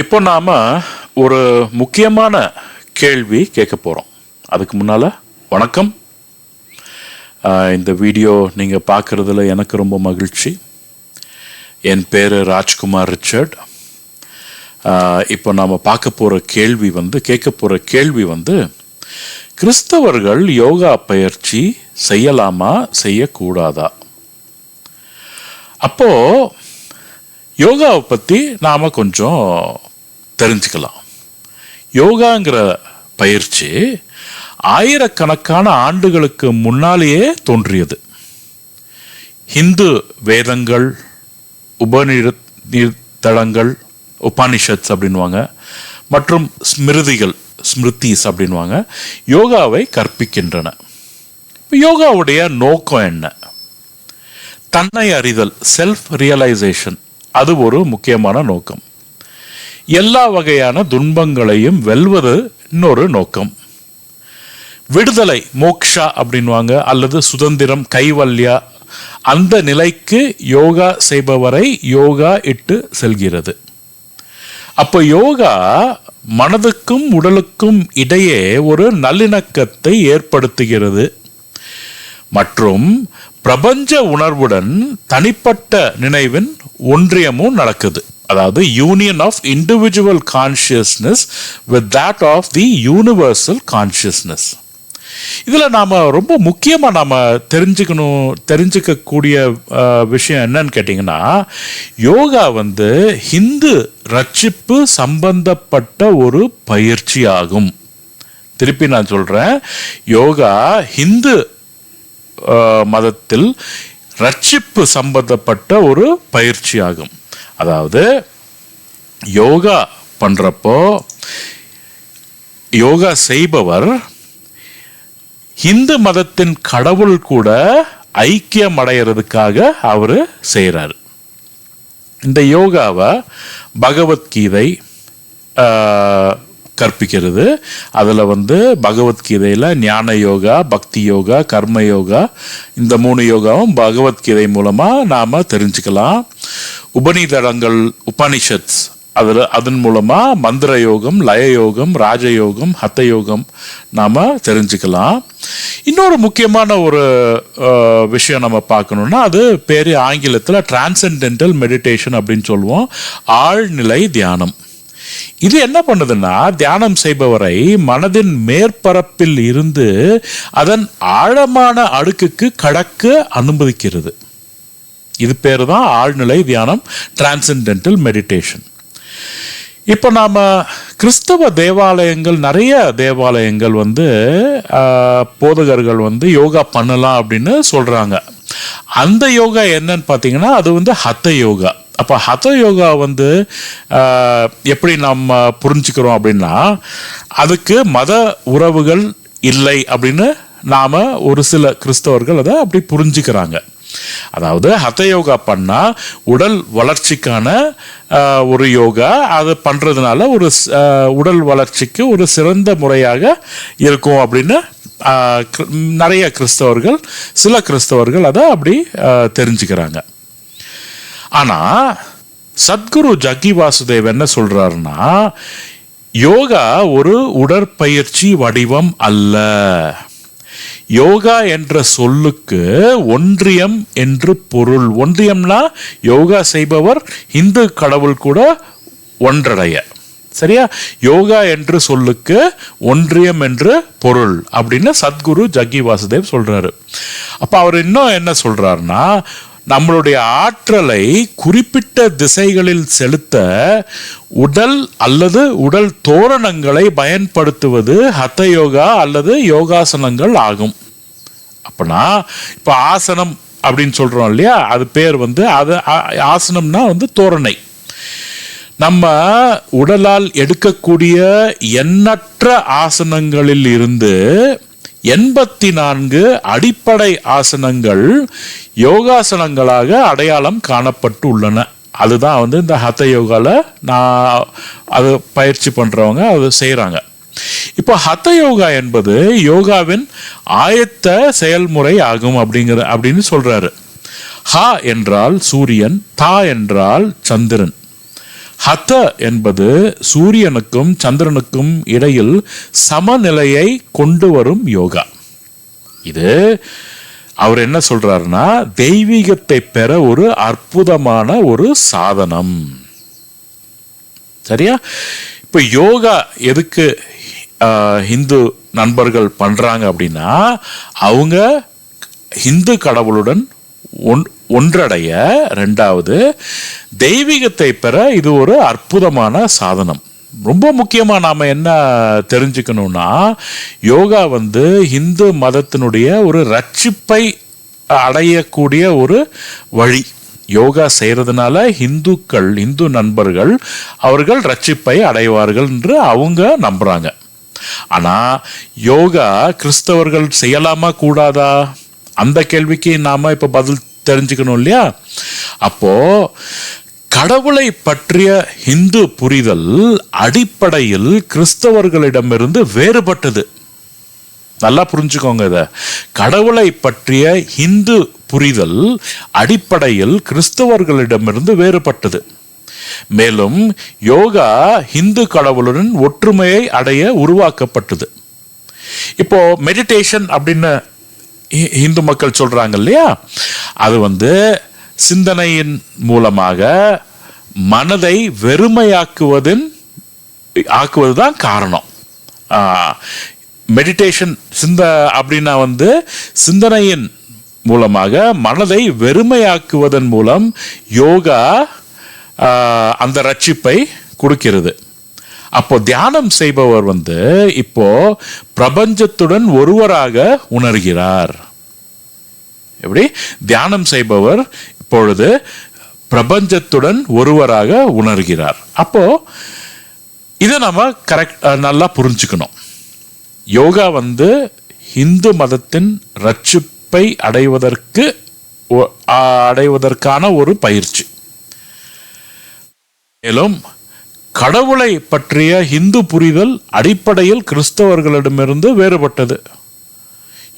இப்போ நாம் ஒரு முக்கியமான கேள்வி கேட்க போகிறோம் அதுக்கு முன்னால் வணக்கம். இந்த வீடியோ நீங்கள் பார்க்குறதுல எனக்கு ரொம்ப மகிழ்ச்சி. என் பேர் ராஜ்குமார் ரிச்சர்ட். இப்போ நாம் பார்க்க போகிற கேள்வி வந்து கேட்க போகிற கேள்வி வந்து கிறிஸ்தவர்கள் யோகா பயிற்சி செய்யலாமா செய்யக்கூடாதா? அப்போது யோகாவை பற்றி நாம் கொஞ்சம் தெரிஞ்சுக்கலாம். யோகாங்கிற பயிற்சி ஆயிரக்கணக்கான ஆண்டுகளுக்கு முன்னாலேயே தோன்றியது. ஹிந்து வேதங்கள் உபநிதளங்கள் உபானிஷத்ஸ் அப்படின்வாங்க மற்றும் ஸ்மிருதிகள் ஸ்மிருதிஸ் அப்படின்வாங்க யோகாவை கற்பிக்கின்றன. இப்போ யோகாவுடைய நோக்கம் என்ன? தன்னை அறிதல் செல்ஃப் ரியலைசேஷன் அது ஒரு முக்கியமான நோக்கம். எல்லா வகையான துன்பங்களையும் வெல்வது இன்னொரு நோக்கம். விடுதலை மோக்ஷா அப்படின்வாங்க அல்லது சுதந்திரம் கைவல்யா அந்த நிலைக்கு யோகா செய்பவரை யோகா இட்டு செல்கிறது. அப்போ யோகா மனதுக்கும் உடலுக்கும் இடையே ஒரு நல்லிணக்கத்தை ஏற்படுத்துகிறது. மற்றும் பிரபஞ்ச உணர்வுடன் தனிப்பட்ட நினைவின் ஒன்றியமும் நடக்குது. அதாவது union of individual consciousness with that of the universal consciousness இதில் நாம் ரொம்ப முக்கியமாக நாம் தெரிஞ்சுக்கணும் தெரிஞ்சுக்கக்கூடிய விஷயம் என்னன்னு கேட்டிங்கன்னா யோகா வந்து ஹிந்து ரட்சிப்பு சம்பந்தப்பட்ட ஒரு பயிற்சி ஆகும் திருப்பி நான் சொல்கிறேன் யோகா ஹிந்து மதத்தில் ரட்சிப்பு சம்பந்தப்பட்ட ஒரு பயிற்சி ஆகும் அதாவது யோகா பண்ணுறப்போ யோகா செய்பவர் இந்து மதத்தின் கடவுள் கூட ஐக்கியம் அடையிறதுக்காக அவர் செய்கிறார் இந்த யோகாவை பகவத்கீதை ஆஹ், கற்பிக்கிறது. அதில் வந்து பகவத்கீதையில் ஞான யோகா பக்தி யோகா கர்ம யோகா இந்த மூணு யோகாவும் பகவத்கீதை மூலமாக நாம் தெரிஞ்சுக்கலாம். உபநிதடங்கள் உபனிஷத்ஸ் அதில் அதன் மூலமாக மந்திர யோகம் லய யோகம் ராஜயோகம் ஹத்த யோகம் நாம் தெரிஞ்சுக்கலாம். இன்னொரு முக்கியமான ஒரு விஷயம் நம்ம பார்க்கணுன்னா அது பேர் ஆங்கிலத்தில் டிரான்சென்டென்டல் மெடிடேஷன் அப்படின்னு சொல்லுவோம். ஆழ்நிலை தியானம். இது என்ன பண்ணுதுன்னா தியானம் செய்பவரை மனதின் மேற்பரப்பில் இருந்து அதன் ஆழமான அடுக்குக்கு கடக்க அனுமதிக்கிறது. இது பேர் தான் ஆழ்நிலை தியானம் டிரான்சென்டென்டல் மெடிடேஷன் இப்போ நாம் கிறிஸ்தவ தேவாலயங்கள் நிறைய தேவாலயங்கள் வந்து ஆஹ், போதகர்கள் வந்து யோகா பண்ணலாம் அப்படின்னு சொல்கிறாங்க அந்த யோகா என்னன்னு பார்த்தீங்கன்னா அது வந்து ஹத்த யோகா. அப்போ ஹத யோகா வந்து எப்படி நம்ம புரிஞ்சுக்கிறோம் அப்படின்னா அதுக்கு மத உறவுகள் இல்லை அப்படின்னு நாம் ஒரு சில கிறிஸ்தவர்கள் அதை அப்படி புரிஞ்சுக்கிறாங்க. அதாவது ஹத யோகா பண்ணால் உடல் வளர்ச்சிக்கான ஒரு யோகா அதை பண்ணுறதுனால ஒரு உடல் வளர்ச்சிக்கு ஒரு சிறந்த முறையாக இருக்கும் அப்படின்னு நிறைய கிறிஸ்தவர்கள் சில கிறிஸ்தவர்கள் அதை அப்படி தெரிஞ்சுக்கிறாங்க. ஆனா சத்குரு ஜக்கி வாசுதேவ் என்ன சொல்றாருன்னா யோகா ஒரு உடற்பயிற்சி வடிவம் அல்ல. யோகா என்ற சொல்லுக்கு ஒன்றியம் என்று பொருள். ஒன்றியம்னா யோகா செய்பவர் இந்து கடவுள் கூட ஒன்றடைய. சரியா? யோகா என்று சொல்லுக்கு ஒன்றியம் என்று பொருள் அப்படின்னு சத்குரு ஜக்கி வாசுதேவ் சொல்றாரு. அப்ப அவர் இன்னும் என்ன சொல்றாருன்னா நம்மளுடைய ஆற்றலை குறிப்பிட்ட திசைகளில் செலுத்த உடல் அல்லது உடல் தோரணங்களை பயன்படுத்துவது ஹத யோகா அல்லது யோகாசனங்கள் ஆகும். அப்பனா இப்போ ஆசனம் அப்படின்னு சொல்கிறோம் இல்லையா? அது பேர் வந்து அது ஆ- ஆசனம்னா வந்து தோரணை. நம்ம உடலால் எடுக்கக்கூடிய எண்ணற்ற ஆசனங்களில் இருந்து எண்பத்தி நான்கு அடிப்படை ஆசனங்கள் யோகாசனங்களாக அடையாளம் காணப்பட்டு உள்ளன அதுதான் வந்து இந்த ஹத்த யோகாவில் நான் அது பயிற்சி பண்ணுறவங்க அது செய்கிறாங்க இப்போ ஹத்த யோகா என்பது யோகாவின் ஆயத்த செயல்முறை ஆகும் அப்படிங்கிற அப்படின்னு சொல்கிறாரு ஹா என்றால் சூரியன் தா என்றால் சந்திரன். ஹத என்பது சூரியனுக்கும் சந்திரனுக்கும் இடையில் சமநிலையை கொண்டு வரும் யோகா. இது அவர் என்ன சொல்றாருன்னா தெய்வீகத்தை பெற ஒரு அற்புதமான ஒரு சாதனம். சரியா? இப்போ யோகா எதுக்கு ஹிந்து இந்து நண்பர்கள் பண்றாங்க அப்படின்னா அவங்க இந்து கடவுளுடன் ஒன் ஒன்றடைய ரெண்டாவது தெய்வீகத்தை பெற இது ஒரு அற்புதமான சாதனம். ரொம்ப முக்கியமாக நாம் என்ன தெரிஞ்சுக்கணும்னா யோகா வந்து இந்து மதத்தினுடைய ஒரு ரட்சிப்பை அடையக்கூடிய ஒரு வழி. யோகா செய்கிறதுனால இந்துக்கள் இந்து நண்பர்கள் அவர்கள் ரட்சிப்பை அடைவார்கள் என்று அவங்க நம்புறாங்க. ஆனால் யோகா கிறிஸ்தவர்கள் செய்யலாமா கூடாதா? அந்த கேள்விக்கு நாம இப்போ பதில் தெரிஞ்சுக்கணும் இல்லையா? அப்போ கடவுளை பற்றிய இந்து புரிதல் அடிப்படையில் கிறிஸ்தவர்களிடமிருந்து வேறுபட்டது. நல்லா புரிஞ்சுக்கோங்க இதை. கடவுளை பற்றிய இந்து புரிதல் அடிப்படையில் கிறிஸ்தவர்களிடமிருந்து வேறுபட்டது. மேலும் யோகா இந்து கடவுளுடன் ஒற்றுமையை அடைய உருவாக்கப்பட்டது. இப்போ மெடிடேஷன் அப்படின்னு இந்து மக்கள் சொல்கிறாங்க இல்லையா? அது வந்து சிந்தனையின் மூலமாக மனதை வெறுமையாக்குவதின் ஆக்குவதுதான் காரணம். மெடிடேஷன் சிந்த அப்படின்னா வந்து சிந்தனையின் மூலமாக மனதை வெறுமையாக்குவதன் மூலம் யோகா அந்த ரட்சிப்பை கொடுக்கிறது. அப்போ தியானம் செய்பவர் வந்து இப்போ பிரபஞ்சத்துடன் ஒருவராக உணர்கிறார். எப்படி? தியானம் செய்பவர் இப்பொழுது பிரபஞ்சத்துடன் ஒருவராக உணர்கிறார். அப்போ இதை நம்ம கரெக்ட் நல்லா புரிஞ்சுக்கணும். யோகா வந்து இந்து மதத்தின் ரட்சிப்பை அடைவதற்கு அடைவதற்கான ஒரு பயிற்சி. மேலும் கடவுளை பற்றிய இந்து புரிதல் அடிப்படையில் கிறிஸ்தவர்களிடமிருந்து வேறுபட்டது.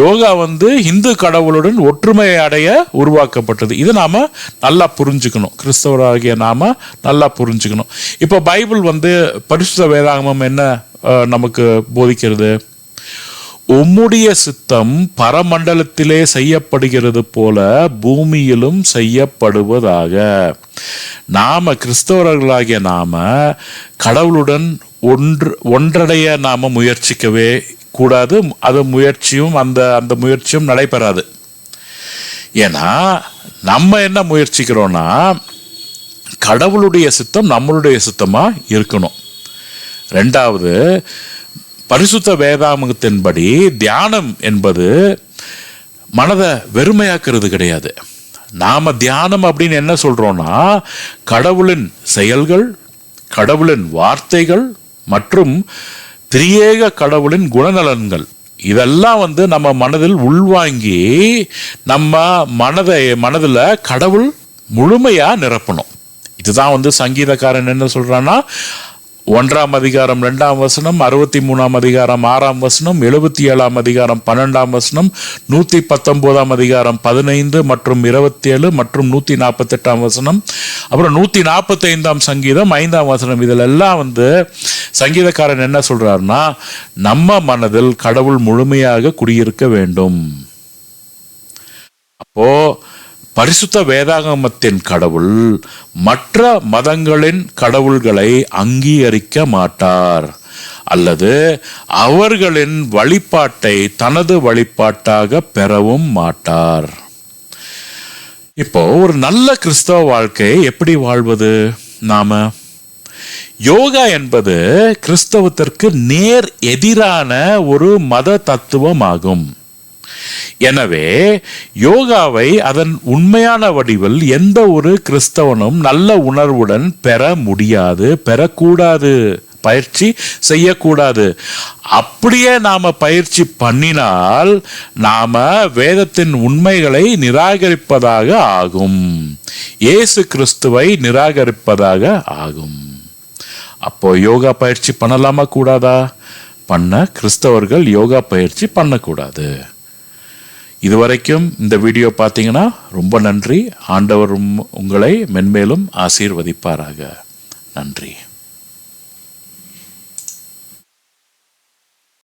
யோகா வந்து இந்து கடவுளுடன் ஒற்றுமையை அடைய உருவாக்கப்பட்டது. இது நாம நல்லா புரிஞ்சுக்கணும். கிறிஸ்தவராகிய நாம நல்லா புரிஞ்சுக்கணும். இப்போ பைபிள் வந்து பரிசுத்த வேதாகமம் என்ன நமக்கு போதிக்கிறது? உம்முடைய சித்தம் பரமண்டலத்திலே செய்யப்படுகிறது போல பூமியிலும் செய்யப்படுவதாக. நாம கிறிஸ்தவர்களாகிய நாம கடவுளுடன் ஒன்று ஒன்றடைய நாம முயற்சிக்கவே கூடாது. அது முயற்சியும் அந்த அந்த முயற்சியும் நடைபெறாது. ஏன்னா நம்ம என்ன முயற்சிக்கிறோம்னா கடவுளுடைய சித்தம் நம்மளுடைய சித்தமாக இருக்கணும். ரெண்டாவது பரிசுத்த வேதாமகத்தின்படி தியானம் என்பது மனதை வெறுமையாக்குறது கிடையாது. நாம தியானம் அப்படின்னு என்ன சொல்றோம்னா கடவுளின் செயல்கள் கடவுளின் வார்த்தைகள் மற்றும் திரியேக கடவுளின் குணநலன்கள். இதெல்லாம் வந்து நம்ம மனதில் உள்வாங்கி நம்ம மனதை மனதில் கடவுள் முழுமையாக நிரப்பணும். இதுதான் வந்து சங்கீதக்காரன் என்ன சொல்கிறான்னா ஒன்றாம் அதிகாரம் ரெண்டாம் வசனம் அறுபத்தி மூணாம் அதிகாரம் ஆறாம் வசனம் எழுபத்தி ஏழாம் அதிகாரம் பன்னெண்டாம் வசனம் நூற்றி பத்தொம்போதாம் அதிகாரம் பதினைந்து மற்றும் இருபத்தி ஏழு மற்றும் நூற்றி நாற்பத்தெட்டாம் வசனம். அப்புறம் நூற்றி நாற்பத்தைந்தாம் சங்கீதம் ஐந்தாம் வசனம். இதில் எல்லாம் வந்து சங்கீதக்காரன் என்ன சொல்கிறாருன்னா நம்ம மனதில் கடவுள் முழுமையாக குடியிருக்க வேண்டும். அப்போ பரிசுத்த வேதாகமத்தின் கடவுள் மற்ற மதங்களின் கடவுள்களை அங்கீகரிக்க மாட்டார். அல்லது அவர்களின் வழிபாட்டை தனது வழிபாட்டாக பெறவும் மாட்டார். இப்போ ஒரு நல்ல கிறிஸ்தவ வாழ்க்கையை எப்படி வாழ்வது? நாம யோகா என்பது கிறிஸ்தவத்திற்கு நேர் எதிரான ஒரு மத தத்துவமாகும். எனவே யோகாவை அதன் உண்மையான வடிவில் எந்த ஒரு கிறிஸ்தவனும் நல்ல உணர்வுடன் பெற முடியாது பெறக்கூடாது. பயிற்சி செய்யக்கூடாது. அப்படியே நாம பயிற்சி பண்ணினால் நாம வேதத்தின் உண்மைகளை நிராகரிப்பதாக ஆகும். இயேசு கிறிஸ்துவை நிராகரிப்பதாக ஆகும். அப்போ யோகா பயிற்சி பண்ணலாமா கூடாதா? பண்ண கிறிஸ்தவர்கள் யோகா பயிற்சி பண்ணக்கூடாது. இதுவரைக்கும் இந்த வீடியோ பார்த்தீங்கன்னா ரொம்ப நன்றி. ஆண்டவர் உங்களை மென்மேலும் ஆசீர்வதிப்பாராக. நன்றி.